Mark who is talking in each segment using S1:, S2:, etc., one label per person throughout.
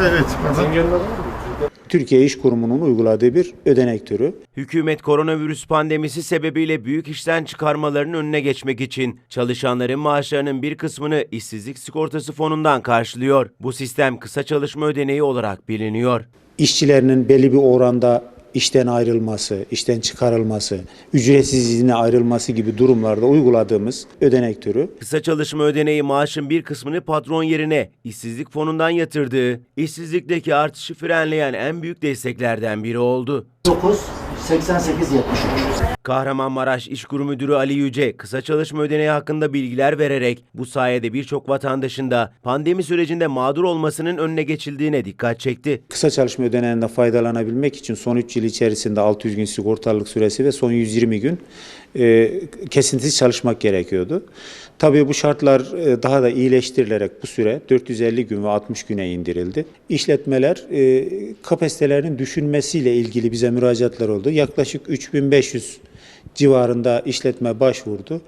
S1: evet. pardon.
S2: Türkiye İş Kurumu'nun uyguladığı bir ödenek türü.
S3: Hükümet koronavirüs pandemisi sebebiyle büyük işten çıkarmaların önüne geçmek için çalışanların maaşlarının bir kısmını işsizlik sigortası fonundan karşılıyor. Bu sistem kısa çalışma ödeneği olarak biliniyor.
S2: İşçilerinin belli bir oranda işten ayrılması, işten çıkarılması, ücretsiz izine ayrılması gibi durumlarda uyguladığımız ödenek türü.
S3: Kısa çalışma ödeneği maaşın bir kısmını patron yerine işsizlik fonundan yatırdığı, işsizlikteki artışı frenleyen en büyük desteklerden biri oldu.
S4: 9 88 73.
S3: Kahramanmaraş İş Kurumu Müdürü Ali Yüce kısa çalışma ödeneği hakkında bilgiler vererek bu sayede birçok vatandaşın da pandemi sürecinde mağdur olmasının önüne geçildiğine dikkat çekti.
S2: Kısa çalışma ödeneğinden faydalanabilmek için son 3 yıl içerisinde 600 gün sigortalılık süresi ve son 120 gün e, kesintisiz çalışmak gerekiyordu. Tabii bu şartlar e, daha da iyileştirilerek bu süre 450 gün ve 60 güne indirildi. İşletmeler e, kapasitelerinin düşünmesiyle ilgili bize müracaatlar oldu. Yaklaşık 3500 civarında işletme başvurdu.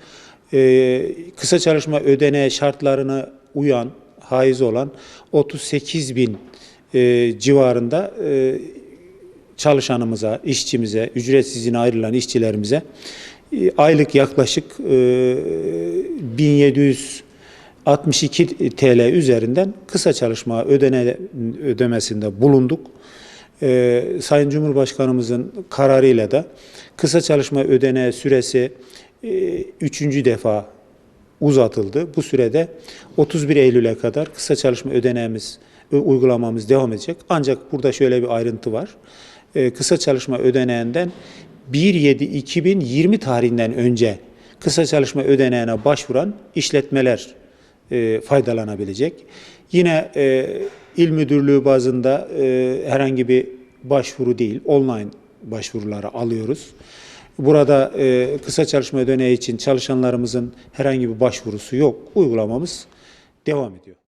S2: E, kısa çalışma ödeneği şartlarına uyan, haiz olan 38 bin e, civarında e, çalışanımıza, işçimize, ücretsiz izine ayrılan işçilerimize e, aylık yaklaşık e, 1762 TL üzerinden kısa çalışma ödene, ödemesinde bulunduk. E, Sayın Cumhurbaşkanımızın kararıyla da kısa çalışma ödene süresi e, üçüncü defa uzatıldı. Bu sürede 31 Eylül'e kadar kısa çalışma ödeneğimiz e, uygulamamız devam edecek. Ancak burada şöyle bir ayrıntı var. E, Kısa çalışma ödeneğinden 1-7-2020 tarihinden önce kısa çalışma ödeneğine başvuran işletmeler e, faydalanabilecek. Yine e, il müdürlüğü bazında e, herhangi bir başvuru değil, online başvuruları alıyoruz. Burada e, kısa çalışma ödeneği için çalışanlarımızın herhangi bir başvurusu yok. Uygulamamız devam ediyor.